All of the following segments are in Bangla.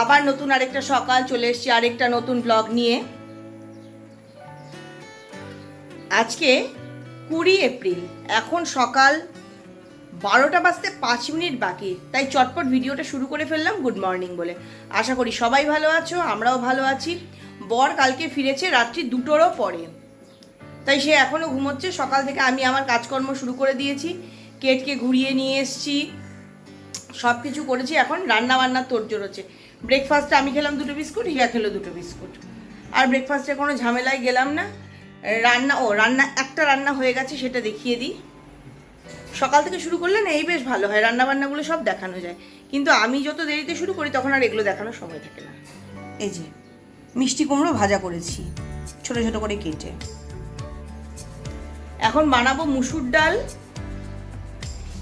আবার নতুন আরেকটা সকাল, চলে এসেছি আরেকটা নতুন ব্লগ নিয়ে। আজকে কুড়ি এপ্রিল, এখন সকাল বারোটা বাজতে পাঁচ মিনিট বাকি, তাই চটপট ভিডিওটা শুরু করে ফেললাম গুড মর্নিং বলে। আশা করি সবাই ভালো আছো, আমরাও ভালো আছি। বর কালকে ফিরেছে রাত্রি দুটোরও পরে। তাই সে এখনও ঘুমোচ্ছে, সকাল থেকে আমি আমার কাজকর্ম শুরু করে দিয়েছি, কেটকে ঘুরিয়ে নিয়ে এসছি। সব কিছু করেছি, এখন রান্না বান্নার তোড়জোড় হচ্ছে। ব্রেকফাস্টে আমি খেলাম দুটো বিস্কুট হিয়া খেলো দুটো বিস্কুট। আর ব্রেকফাস্টে কোনো ঝামেলায় গেলাম না। রান্না ও রান্না একটা রান্না হয়ে গেছে সেটা দেখিয়ে দিই। সকাল থেকে শুরু করলে না এই বেশ ভালো হয় রান্না বান্নাগুলো সব দেখানো যায়। কিন্তু আমি যত দেরিতে শুরু করি তখন আর এগুলো দেখানোর সময় থাকে না। এই যে মিষ্টি কুমড়ো ভাজা করেছি ছোট ছোট করে কেটে। এখন বানাবো মুসুর ডাল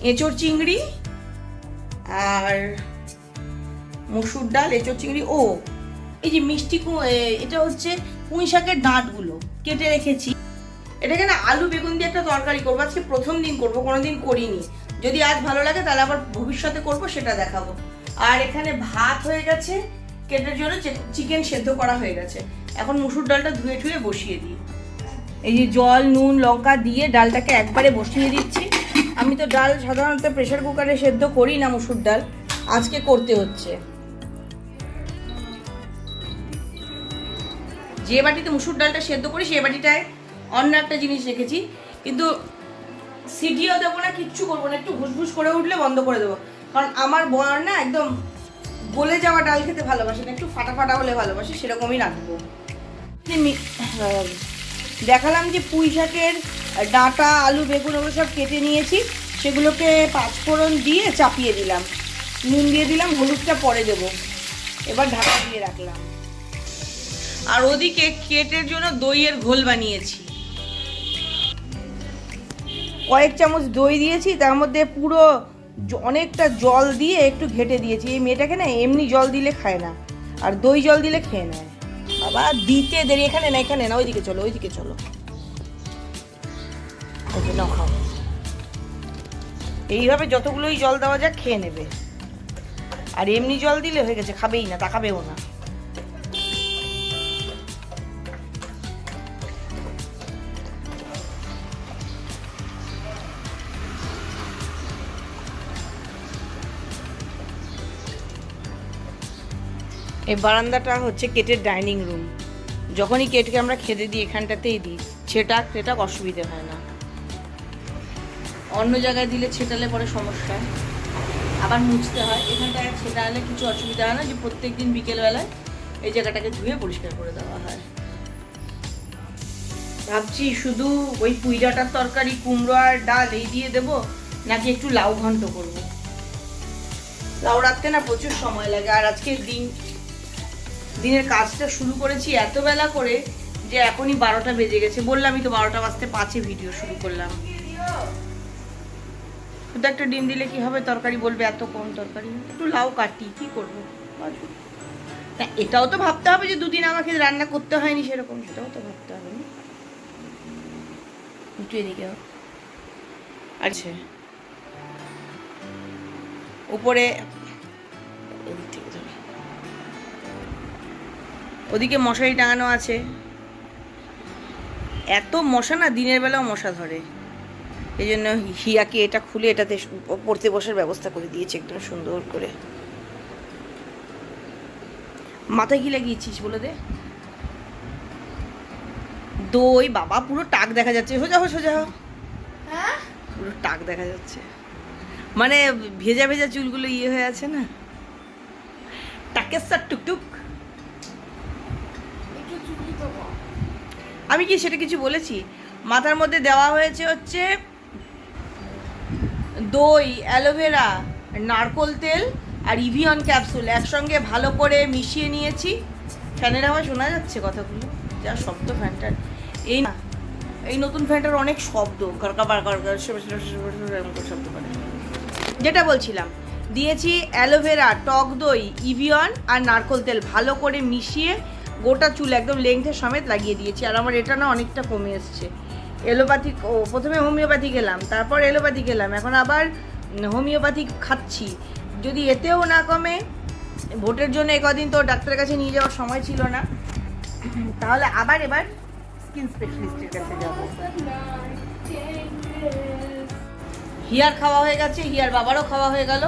এঁচড় চিংড়ি আর মুসুর ডাল, এঁচড় চিংড়ি, ও, এই যে মিষ্টি এটা হচ্ছে পুঁই শাকের ডাঁটগুলো কেটে রেখেছি। এটাকে না আলু বেগুন দিয়ে একটা তরকারি করব? আজকে প্রথম দিন করব, কোনোদিন করিনি। যদি আজ ভালো লাগে তাহলে আবার ভবিষ্যতে করব, সেটা দেখাবো। আর এখানে ভাত হয়ে গেছে, কেটের জন্য চিকেন সেদ্ধ করা হয়ে গেছে। এখন মুসুর ডালটা ধুয়ে ধুয়ে বসিয়ে দিই। এই যে জল, নুন, লঙ্কা দিয়ে ডালটাকে একবারে বসিয়ে দিচ্ছি। আমি তো ডাল সাধারণত প্রেশার কুকারে সেদ্ধ করি না মুসুর ডাল, আজকে করতে হচ্ছে। যে বাটিতে মুসুর ডালটা সেদ্ধ করি সেই বাটিটায় অন্য একটা জিনিস রেখেছি। কিন্তু সিটিও দেবো না, কিচ্ছু করব না, একটু ঘুসঘুস করে উঠলে বন্ধ করে দেবো। কারণ আমার বর না একদম গলে যাওয়া ডাল খেতে ভালোবাসে না, একটু ফাটা ফাটা হলে ভালোবাসে, সেরকমই রাখব দেখালাম যে পুঁই শাকের ডাঁটা, আলু, বেগুন, ওগুলো সব কেটে নিয়েছি। সেগুলোকে পাঁচফোড়ন দিয়ে চাপিয়ে দিলাম। নুন দিয়ে দিলাম, হলুদটা পরে দেবো। এবার ঢাকা দিয়ে রাখলাম। আর ওদিকে কেটের জন্য দইয়ের ঘোল বানিয়েছি। কয়েক চামচ দই দিয়েছি, তার মধ্যে পুরো অনেকটা জল দিয়ে একটু ঘেটে দিয়েছি। এই মেয়েটাকে না এমনি জল দিলে খায় না, আর দই জল দিলে খেয়ে নেয়। আবার দিতে দেরি এখানে না এখানে না, ওইদিকে চলো ওইদিকে চলো। এইভাবে যতগুলোই জল দেওয়া যাক, খেয়ে নেবে। আর এমনি জল দিলে হয়ে গেছে, খাবেই না, তাকাবেও না। এই বারান্দাটা হচ্ছে কেটের ডাইনিং রুম। যখনই কেটকে আমরা খেতে দিই, এখানটাতেই দিই ছেটাক টেটাক অসুবিধে হয় না। অন্য জায়গায় দিলে ছেটালে পরে সমস্যা। আবার মুছতে হয়, এখানটায় ছেটালে কিছু অসুবিধা হয় না যে প্রত্যেক দিন বিকেলবেলায় এই জায়গাটাকে ধুয়ে পরিষ্কার করে দেওয়া হয়। ভাবছি শুধু ওই পুঁই ডাঁটার তরকারি, কুমড়ো আর ডাল এই দিয়ে দেবো, নাকি একটু লাউ ঘন্ট করব? লাউ রাখতে না প্রচুর সময় লাগে, আর আজকে দিন দিনের কাজটা শুরু করেছি এত বেলা করে যে এখনই বারোটা বেজে গেছে। বললামই তো বারোটা বাজতে পাঁচে ভিডিও শুরু করলাম। শুধু একটা ডিম দিলে কি হবে? তরকারি বলবে, এত কম তরকারি একটু লাউ কাটি, কি করব? এটাও তো ভাবতে হবে যে দুদিন আমাকে রান্না করতে হয়নি সেরকম, সেটাও তো ভাবতে হবে না। একটু এদিকে আচ্ছা। উপরে। ওদিকে মশারি টাঙানো আছে। এত মশা না দিনের বেলাও মশা ধরে। এই জন্য হিয়াকে এটা খুলে এটাতে পড়তে বসার ব্যবস্থা করে দিয়েছে একদম সুন্দর করে। মাথায় কি লাগিয়েছিস বলে দে? দই বাবা পুরো টাক দেখা যাচ্ছে। সোজা হো সোজা হো। পুরো টাক দেখা যাচ্ছে। মানে ভেজা ভেজা চুলগুলো ইয়ে হয়ে আছে না? টাকের সার টুকটুক আমি কি সেটা কিছু বলেছি? মাথার মধ্যে দেওয়া হয়েছে হচ্ছে দই অ্যালোভেরা নারকোল তেল আর ইভিয়ন ক্যাপসুল একসঙ্গে ভালো করে মিশিয়ে নিয়েছি। ফ্যানের হাওয়া শোনা যাচ্ছে কথাগুলো? যা শব্দ ফ্যানটার। এই না, এই নতুন ফ্যানটার অনেক শব্দ। গরকাবার গরকার শব্দ করে। যেটা বলছিলাম, দিয়েছি অ্যালোভেরা টক দই ইভিয়ন আর নারকোল তেল ভালো করে মিশিয়ে গোটা চুল একদম লেংথের সমেত লাগিয়ে দিয়েছি। আর আমার এটা না অনেকটা কমে এসছে। এলোপ্যাথিক, ও প্রথমে হোমিওপ্যাথি গেলাম তারপর এলোপ্যাথি গেলাম এখন আবার হোমিওপ্যাথি খাচ্ছি। যদি এতেও না কমে, ভোটের জন্য একদিন তো ডাক্তারের কাছে নিয়ে যাওয়ার সময় ছিল না। তাহলে আবার এবার স্কিন স্পেশালিস্টের কাছে যাব। হিয়ার খাওয়া হয়ে গেছে, হিয়ার বাবারও খাওয়া হয়ে গেল।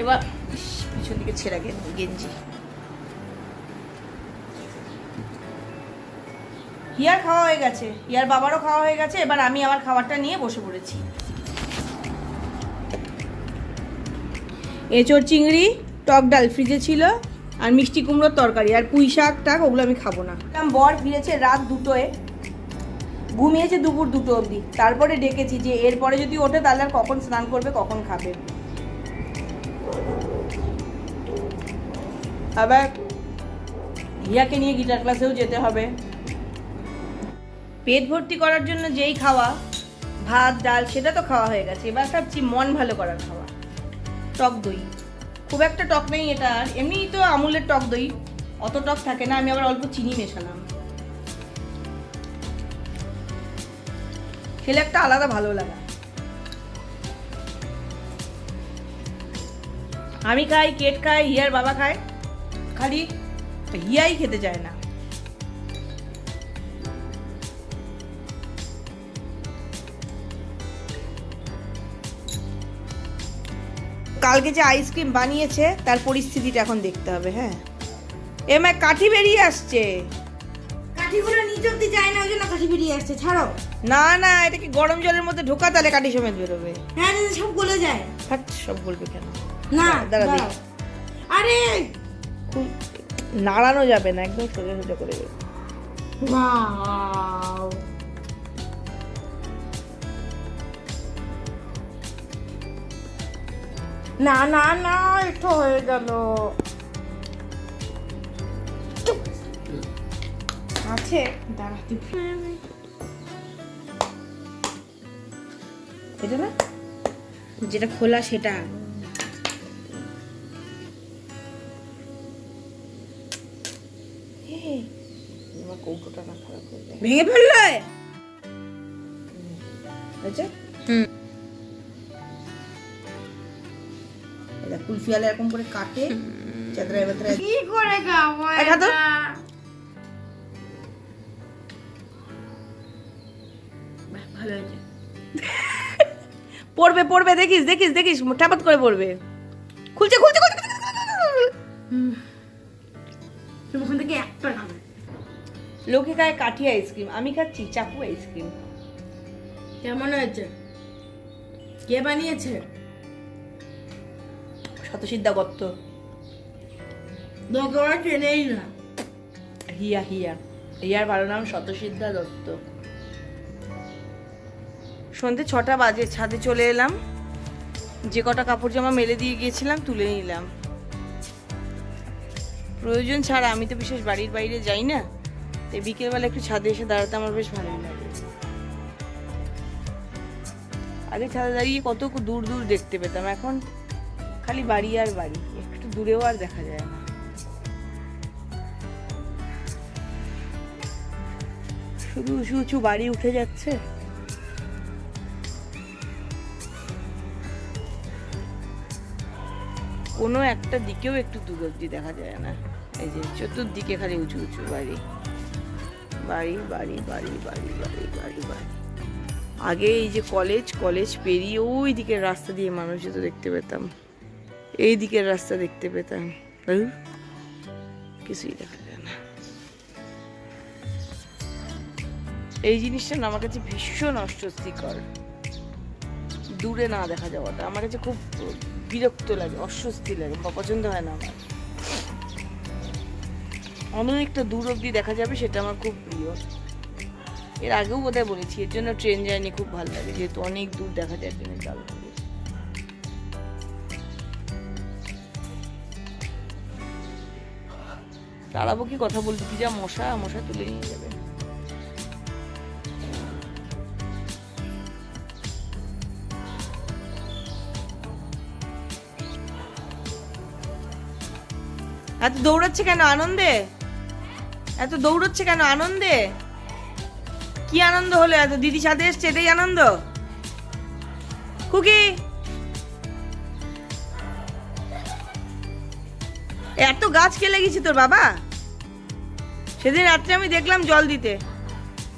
এবার পিছন দিকে ছেঁড়া গেঞ্জি। হিয়ার খাওয়া হয়ে গেছে। হিয়ার বাবারও খাওয়া হয়ে গেছে। এবার আমি আমার খাবারটা নিয়ে বসে পড়েছি। এঁচড় চিংড়ি, টক ডাল ফ্রিজে ছিল, আর মিষ্টি কুমড়োর তরকারি, আর পুঁই শাক টাক, ওগুলো আমি খাব না। বর ফিরেছে রাত দুটোয়। ঘুমিয়েছে দুপুর দুটো অবধি। তারপরে ডেকেছি যে, এরপরে যদি ওঠে, তাহলে আর কখন স্নান করবে, কখন খাবে। আবার হিয়াকে নিয়ে গিটার ক্লাসেও যেতে হবে। পেট ভর্তি করার জন্য যেই খাওয়া, ভাত, ডাল, সেটা তো খাওয়া হয়ে গেছে। এবার ভাবছি মন ভালো করার খাওয়া। টক দই। খুব একটা টক নেই এটা আর। এমনিই তো আমুলের টক দই। অত টক থাকে না, আমি আবার অল্প চিনি মেশালাম। খেলে একটা আলাদা ভালো লাগা। আমি খাই, কেট খাই, হিয়ার বাবা খায়। খালি হিয়াই খেতে চায় না। কালকে যে আইসক্রিম বানিয়েছে তার পরিস্থিতিটা এখন দেখতে হবে হ্যাঁ। এমা কাঠি বেরিয়ে আসছে। কাঠিগুলো নিচ অব্দি যায় না ওই জন্য কাঠি বেরিয়ে আসছে ছাড়ো না না এটা কি গরম জলের মধ্যে ঢোকা তাহলে কাঠি সমেত বেরোবে। হ্যাঁ সব গলে যায়। হাট সব বলবে কেন? না দাঁড়া দিই। আরে! নাড়ানো যাবে না একদম সোজা সোজা করে বেরোবে। না না না এটা হয়ে গেল। আছে এটা না? যেটা খোলা সেটা। কৌটোটা না ভেঙে ফেললে? হয়েছে হুম। এটা কুলফিয়ালে এরকম করে কাটে। বাতরায় কি করে খাব খা তো। ভালো হয়েছে। পড়বে পড়বে দেখিস দেখিস দেখিস ঠাপাত করে পড়বে। খুলছে খুলছে খুলছে, খুলছে, খুলছে, খুলছে। তুমি ওখান থেকে একটা খাবে। লোকে খায় কাঠি আইসক্রিম আমি খাচ্ছি চাকু আইসক্রিম। কেমন হয়েছে? কে বানিয়েছে? শতসিদ্ধা তোমাকে চেনেই না। হিয়া হিয়া। হিয়ার ভালো নাম শতসিদ্ধা দত্ত সন্ধে ছটা বাজে ছাদে চলে এলাম। যে কটা কাপড় জামা মেলে দিয়ে গিয়েছিলাম তুলে নিলাম। প্রয়োজন ছাড়া আমি তো বিশেষ বাড়ির বাইরে যাই না তাই বিকেলবেলা একটু ছাদে এসে দাঁড়াতে আমার বেশ ভালোই লাগে। আগে ছাদে দাঁড়িয়ে কত দূর দূর দেখতে পেতাম এখন খালি বাড়ি আর বাড়ি, একটু দূরেও আর দেখা যায় না। শুধু উঁচু উঁচু বাড়ি উঠে যাচ্ছে? কোনো একটা দিকেও একটু দূর অব্দি দেখা যায় না। এই যে চতুর্দিকে খালি উঁচু উঁচু বাড়ি। বাড়ি বাড়ি বাড়ি বাড়ি বাড়ি বাড়ি বাড়ি। আগে এই যে কলেজ কলেজ পেরিয়ে ওই দিকের রাস্তা দিয়ে মানুষ যেত দেখতে পেতাম। এই দিকের রাস্তা দেখতে পেতাম। কিছুই দেখা যায় না। এই জিনিসটা না, আমার কাছে ভীষণ অস্বস্তিকর। দূরে না দেখা যাওয়াটা। আমার কাছে খুব বিরক্ত লাগে, অস্বস্তি লাগে, বা পছন্দ হয় না আমার। অনেকটা দূর অবধি দেখা যাবে, সেটা আমার খুব প্রিয়। এর আগেও বোধহয় বলেছি, এর জন্য ট্রেন জার্নি খুব ভালো লাগে, যেহেতু অনেক দূর দেখা যায় ট্রেনে চাল তাড়াবো কি, কথা বলতে কি, যা মশা মশা তুলে নিয়ে যাবে। এত দৌড়াচ্ছে কেন আনন্দে? এত দৌড়চ্ছে কেন আনন্দে? কি আনন্দ হলো এত? দিদি সাথে এসছে, এটাই আনন্দ? কুকি এত গাছ কে লেগেছে তোর বাবা? সেদিন রাত্রে আমি দেখলাম জল দিতে।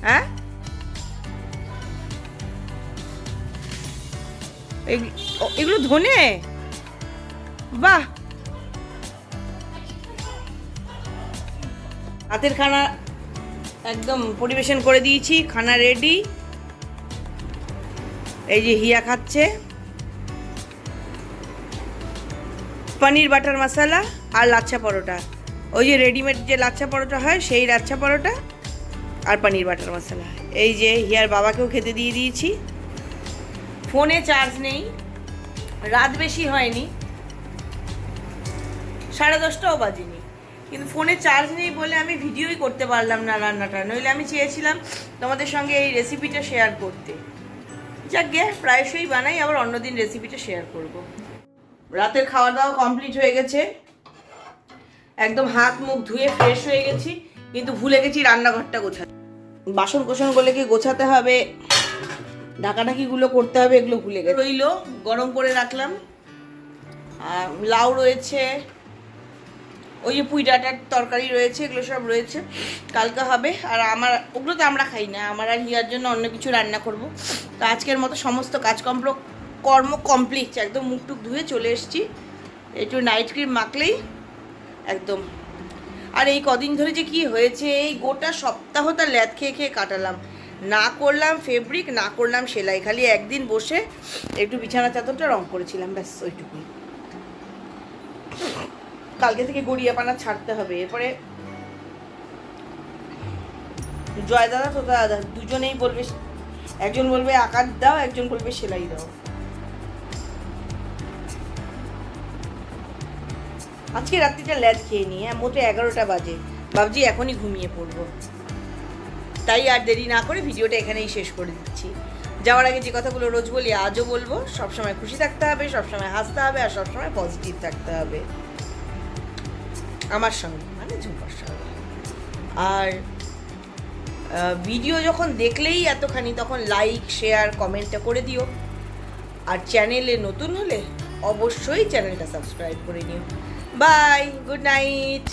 হ্যাঁ? এগুলো ধনে? বাহ! হাতের খানা একদম পরিবেশন করে দিয়েছি, খানা রেডি এই যে হিয়া খাচ্ছে। পনির, বাটার মশলা। আর লাচ্ছা পরোটা। ওই যে রেডিমেড যে লাচ্ছা পরোটা হয়, সেই লাচ্ছা পরোটা আর পনির বাটার মশলা। এই যে হিয়ার বাবাকেও খেতে দিয়ে দিয়েছি। ফোনে চার্জ নেই। রাত বেশি হয়নি। সাড়ে দশটাও বাজেনি। কিন্তু ফোনে চার্জ নেই বলে আমি ভিডিওই করতে পারলাম না রান্নাটা। নইলে আমি চেয়েছিলাম তোমাদের সঙ্গে এই রেসিপিটা শেয়ার করতে। যাক গে, প্রায়শই বানাই, আবার অন্যদিন রেসিপিটা শেয়ার করব। রাতের খাওয়া দাওয়া কমপ্লিট হয়ে গেছে। একদম হাত মুখ ধুয়ে ফ্রেশ হয়ে গেছি, কিন্তু ভুলে গেছি রান্নাঘরটা গোছাতে। বাসন কোসনগুলো কি গোছাতে হবে, ঢাকাঢাকিগুলো করতে হবে, এগুলো ভুলে গেছে। রইল, গরম করে রাখলাম। লাউ রয়েছে, ওই যে পুঁই ডাটার তরকারি রয়েছে, এগুলো সব রয়েছে। কালকে হবে, আর আমার ওগুলো তো আমরা খাই না, আমার আর হিয়ার জন্য অন্য কিছু রান্না করব। তো আজকের মতো সমস্ত কাজকর্ম কর্ম কমপ্লিট একদম মুখ টুক ধুয়ে চলে এসেছি। একটু নাইট ক্রিম মাখলেই একদম। আর এই কদিন ধরে যে কি হয়েছে, এই গোটা সপ্তাহ সপ্তাহটা ল্যাদ খেয়ে খেয়ে কাটালাম। না করলাম ফেব্রিক না করলাম সেলাই, খালি একদিন বসে একটু বিছানা চাদরটা রং করেছিলাম, ব্যাস ওইটুকুই। কালকে থেকে গড়িয়া পানা ছাড়তে হবে, এরপরে জয় দাদা তোতা দাদা দুজনেই বলবে, একজন বলবে আকার দাও, একজন বলবে সেলাই দাও। আজকে রাত্রিটা ল্যাদ খেয়ে নিই হ্যাঁ মোটে এগারোটা বাজে। ভাবছি এখনই ঘুমিয়ে পড়ব। তাই আর দেরি না করে ভিডিওটা এখানেই শেষ করে দিচ্ছি। যাওয়ার আগে যে কথাগুলো রোজ বলি, আজও বলব, সবসময় খুশি থাকতে হবে, সবসময় হাসতে হবে, আর সবসময় পজিটিভ থাকতে হবে। আমার সঙ্গে মানে ঝুঁকার সঙ্গে। আর ভিডিও যখন দেখলেই এতখানি, তখন লাইক শেয়ার কমেন্টটা করে দিও। আর চ্যানেলে নতুন হলে অবশ্যই চ্যানেলটা সাবস্ক্রাইব করে নিও। Bye good night